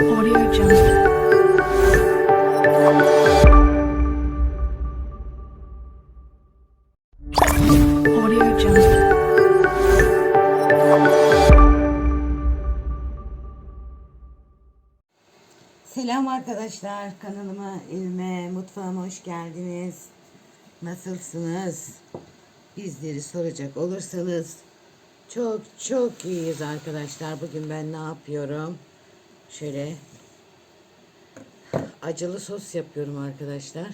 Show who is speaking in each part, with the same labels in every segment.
Speaker 1: Selam arkadaşlar kanalıma, evime, mutfağıma hoş geldiniz. Nasılsınız? Bizleri soracak olursanız çok çok iyiyiz arkadaşlar. Bugün ben ne yapıyorum? Şöyle acılı sos yapıyorum arkadaşlar.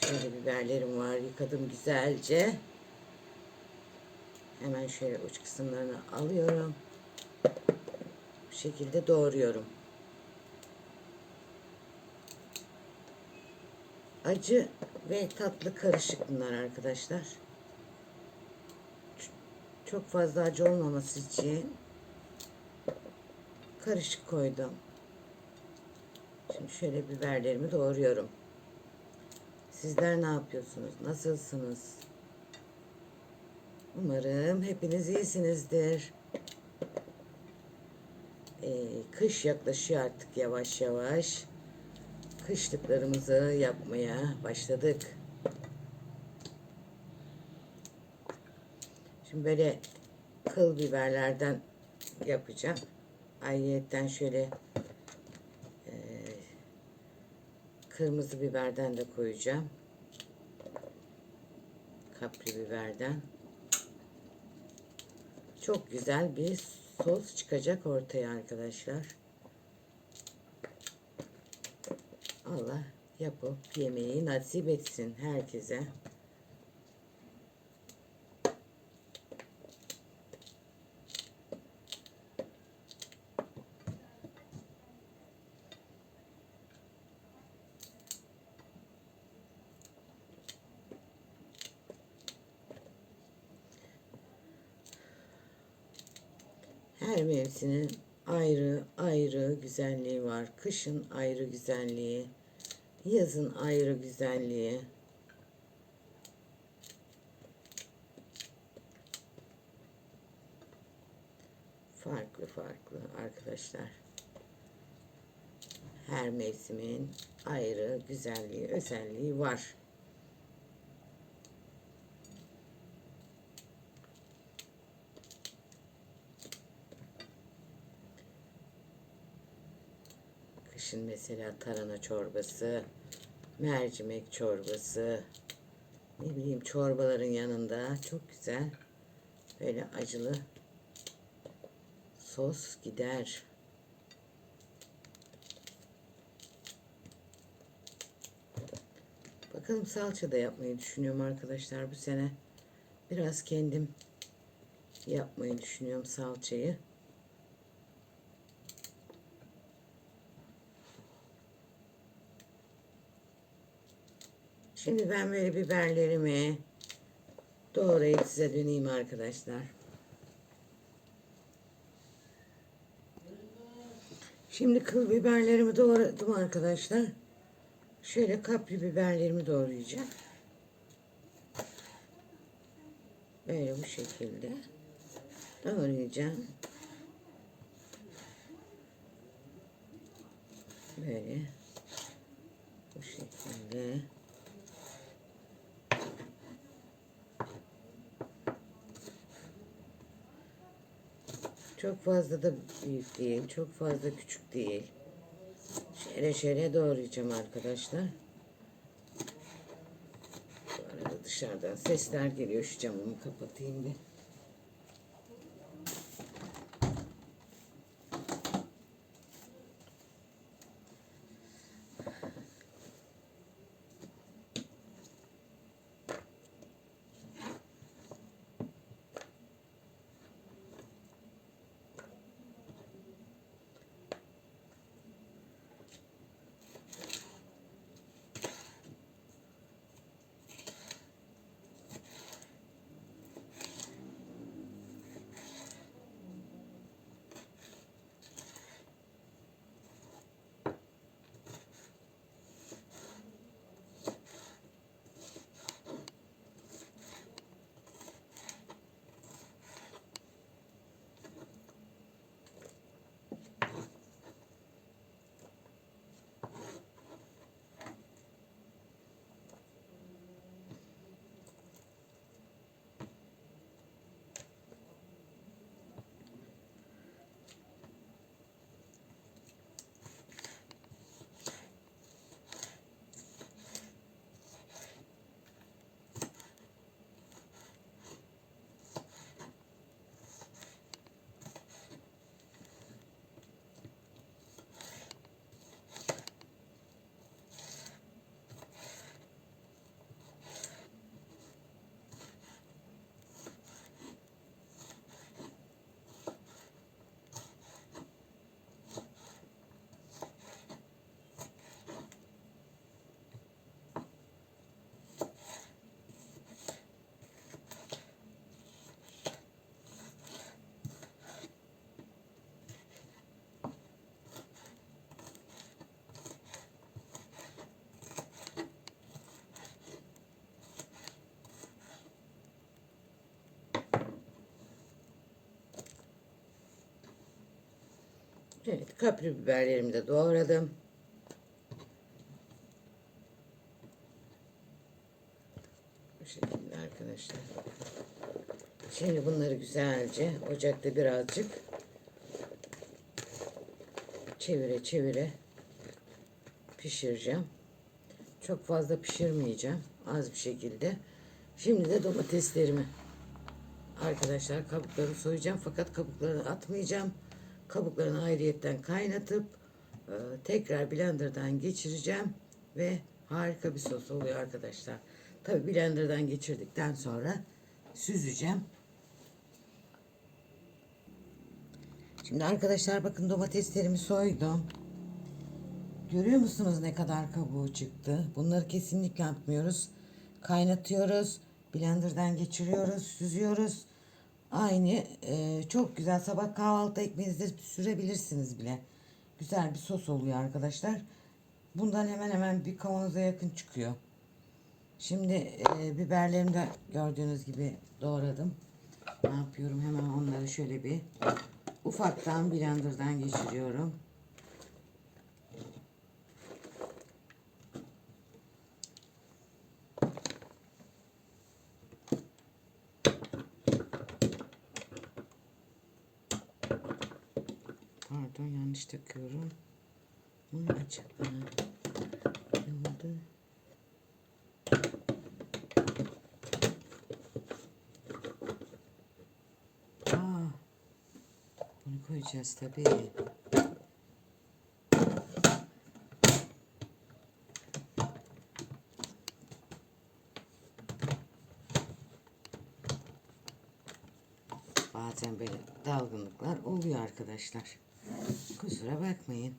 Speaker 1: Şöyle biberlerim var. Yıkadım güzelce. Hemen şöyle uç kısımlarını alıyorum. Bu şekilde doğruyorum. Acı ve tatlı karışık bunlar arkadaşlar. Çok fazla acı olmaması için karışık koydum. Şimdi şöyle biberlerimi doğruyorum. Sizler ne yapıyorsunuz? Nasılsınız? Umarım hepiniz iyisinizdir. Ee, kış yaklaşıyor artık yavaş yavaş. Kışlıklarımızı yapmaya başladık. Şimdi böyle kıl biberlerden yapacağım. Ayrıyetten şöyle e, kırmızı biberden de koyacağım. Kapri biberden. Çok güzel bir sos çıkacak ortaya arkadaşlar. Allah yapıp yemeği nasip etsin herkese. Her mevsimin ayrı ayrı güzelliği var. Kışın ayrı güzelliği, yazın ayrı güzelliği. Farklı farklı arkadaşlar. Her mevsimin ayrı güzelliği, özelliği var. Kışın mesela tarhana çorbası, mercimek çorbası, ne bileyim çorbaların yanında çok güzel böyle acılı sos gider. Bakalım salça da yapmayı düşünüyorum arkadaşlar bu sene. Biraz kendim yapmayı düşünüyorum salçayı. Şimdi ben böyle biberlerimi doğrayıp size döneyim arkadaşlar. Şimdi kıl biberlerimi doğradım arkadaşlar. Şöyle kapri biberlerimi doğrayacağım. Böyle bu şekilde doğrayacağım. Böyle bu şekilde. Çok fazla da büyük değil, çok fazla küçük değil. Şöyle şöyle doğrayacağım arkadaşlar. Bu arada dışarıdan sesler geliyor. Şu camımı kapatayım bir. Evet, kapri biberlerimi de doğradım. Bu şekilde arkadaşlar. Şimdi bunları güzelce ocakta birazcık çevire çevire pişireceğim. Çok fazla pişirmeyeceğim. Az bir şekilde. Şimdi de domateslerimi arkadaşlar kabuklarını soyacağım fakat kabuklarını atmayacağım. Kabuklarını ayrıyetten kaynatıp e, tekrar blenderdan geçireceğim ve harika bir sos oluyor arkadaşlar. Tabi blenderdan geçirdikten sonra süzeceğim. Şimdi arkadaşlar bakın domateslerimi soydum. Görüyor musunuz ne kadar kabuğu çıktı? Bunları kesinlikle atmıyoruz. Kaynatıyoruz. Blenderdan geçiriyoruz. Süzüyoruz. Aynı e, çok güzel sabah kahvaltı ekmeğinizde sürebilirsiniz bile. Güzel bir sos oluyor arkadaşlar. Bundan hemen hemen bir kavanoza yakın çıkıyor. Şimdi e, biberlerimi de gördüğünüz gibi doğradım. Ne yapıyorum? Hemen onları şöyle bir ufaktan blenderdan geçiriyorum. Pardon yanlış takıyorum. Bunu. Aa, Ne oldu? Aa, bunu koyacağız tabii. Bazen böyle dalgınlıklar oluyor arkadaşlar. Kusura bakmayın.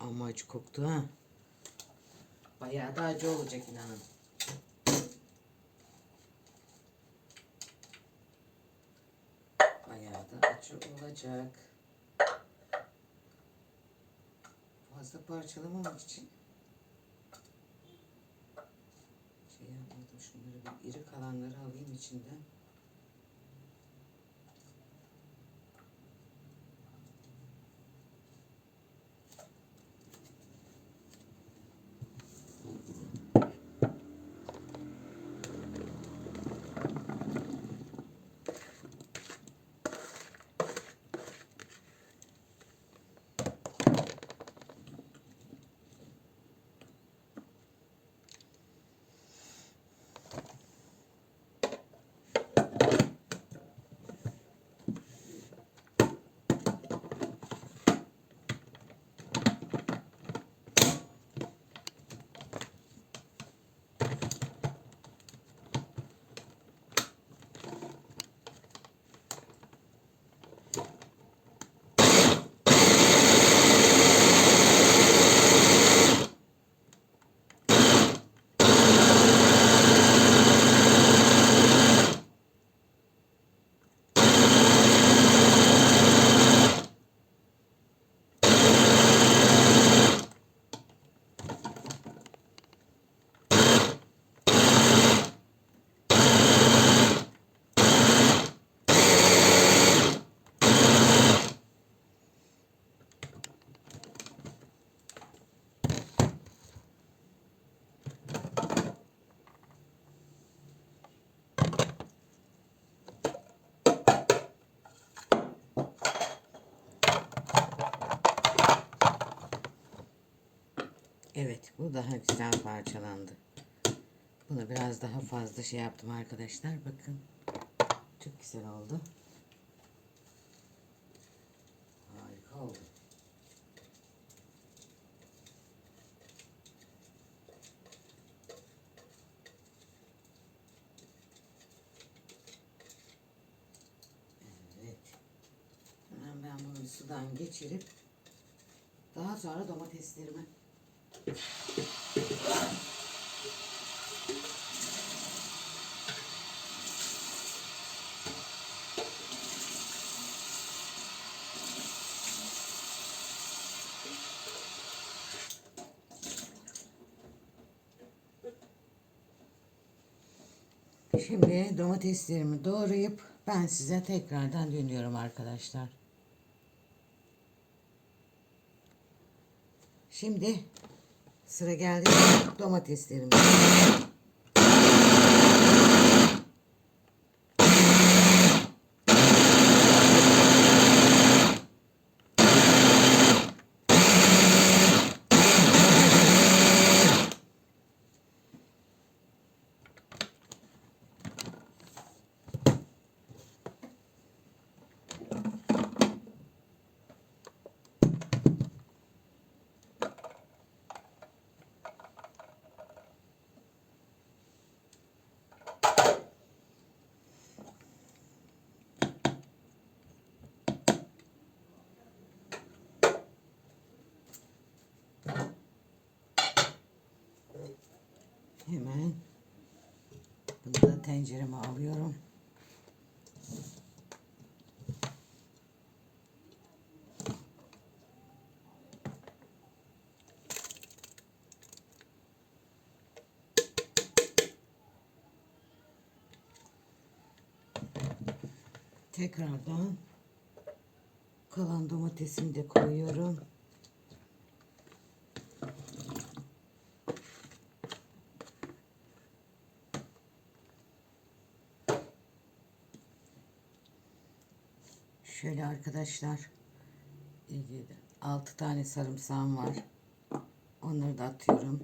Speaker 1: Ama acı koktu ha. Bayağı da acı olacak inanın. Bayağı da acı olacak. Fazla parçalamamak için şey yapmadım. Şunları bir iri kalanları alayım içinden. Evet bu daha güzel parçalandı. Bunu biraz daha fazla şey yaptım arkadaşlar. Bakın. Çok güzel oldu. Harika oldu. Evet. Hemen ben bunu sudan geçirip daha sonra domateslerimi Şimdi domateslerimi doğrayıp ben size tekrardan dönüyorum arkadaşlar. Şimdi sıra geldi domateslerimi. Hemen bunu da tencereme alıyorum. Tekrardan kalan domatesimi de koyuyorum. Şöyle arkadaşlar 6 tane sarımsağım var. Onları da atıyorum.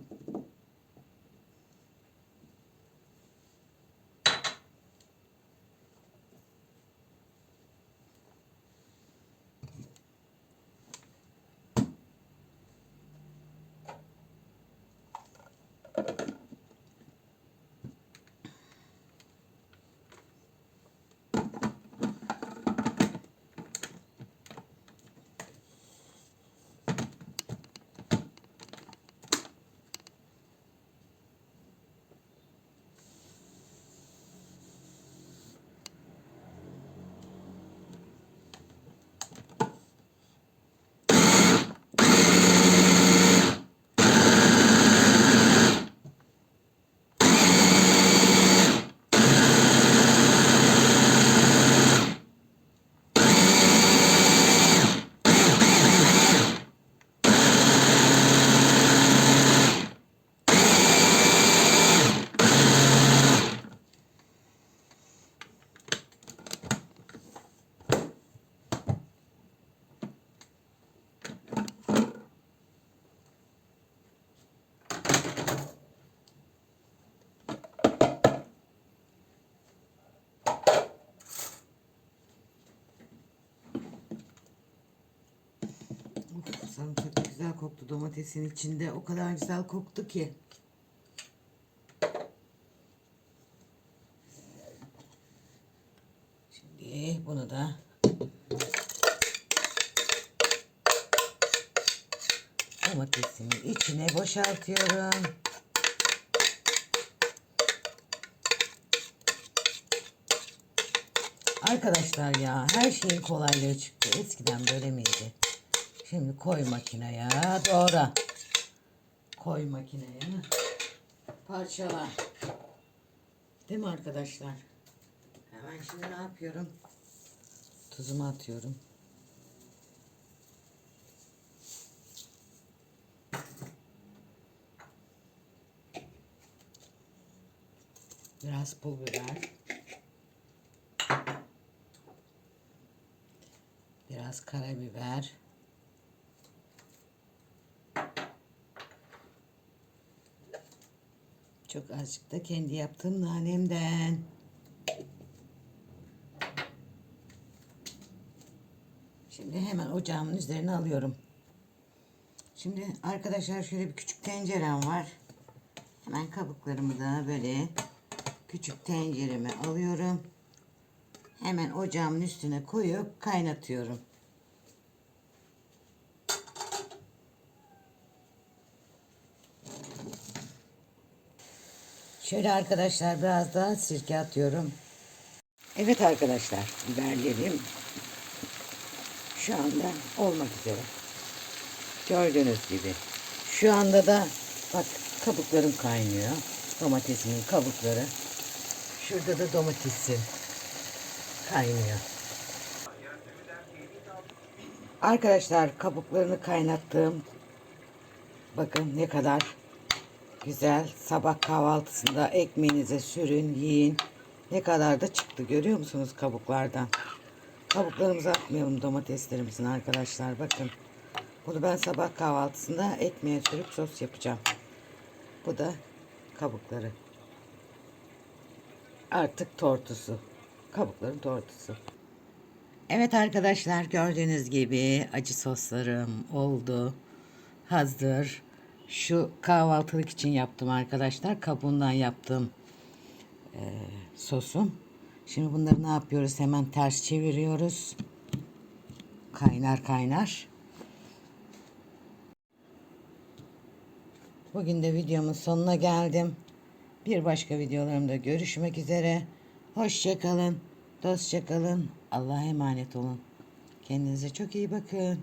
Speaker 1: Of, sarımsak da güzel koktu domatesin içinde. O kadar güzel koktu ki. Şimdi bunu da domatesin içine boşaltıyorum. Arkadaşlar ya her şeyin kolaylığı çıktı. Eskiden böyle miydi? Şimdi koy makineye doğra. Koy makineye. Parçala. Değil mi arkadaşlar? Hemen şimdi ne yapıyorum? Tuzumu atıyorum. Biraz pul biber. Biraz karabiber. Çok azıcık da kendi yaptığım nanemden. Şimdi hemen ocağımın üzerine alıyorum. Şimdi arkadaşlar şöyle bir küçük tencerem var. Hemen kabuklarımı da böyle küçük tencereme alıyorum. Hemen ocağımın üstüne koyup kaynatıyorum. Şöyle arkadaşlar biraz daha sirke atıyorum. Evet arkadaşlar biberlerim şu anda olmak üzere. Gördüğünüz gibi. Şu anda da bak kabuklarım kaynıyor. Domatesimin kabukları. Şurada da domatesim kaynıyor. Arkadaşlar kabuklarını kaynattım. Bakın ne kadar güzel. Sabah kahvaltısında ekmeğinize sürün, yiyin. Ne kadar da çıktı görüyor musunuz kabuklardan? Kabuklarımızı atmayalım domateslerimizin arkadaşlar. Bakın. Bunu ben sabah kahvaltısında ekmeğe sürüp sos yapacağım. Bu da kabukları. Artık tortusu. Kabukların tortusu. Evet arkadaşlar gördüğünüz gibi acı soslarım oldu. Hazır. Şu kahvaltılık için yaptım arkadaşlar. Kabuğundan yaptım eee, sosum. Şimdi bunları ne yapıyoruz? Hemen ters çeviriyoruz. Kaynar kaynar. Bugün de videomun sonuna geldim. Bir başka videolarımda görüşmek üzere. Hoşçakalın. Dostça kalın. Allah'a emanet olun. Kendinize çok iyi bakın.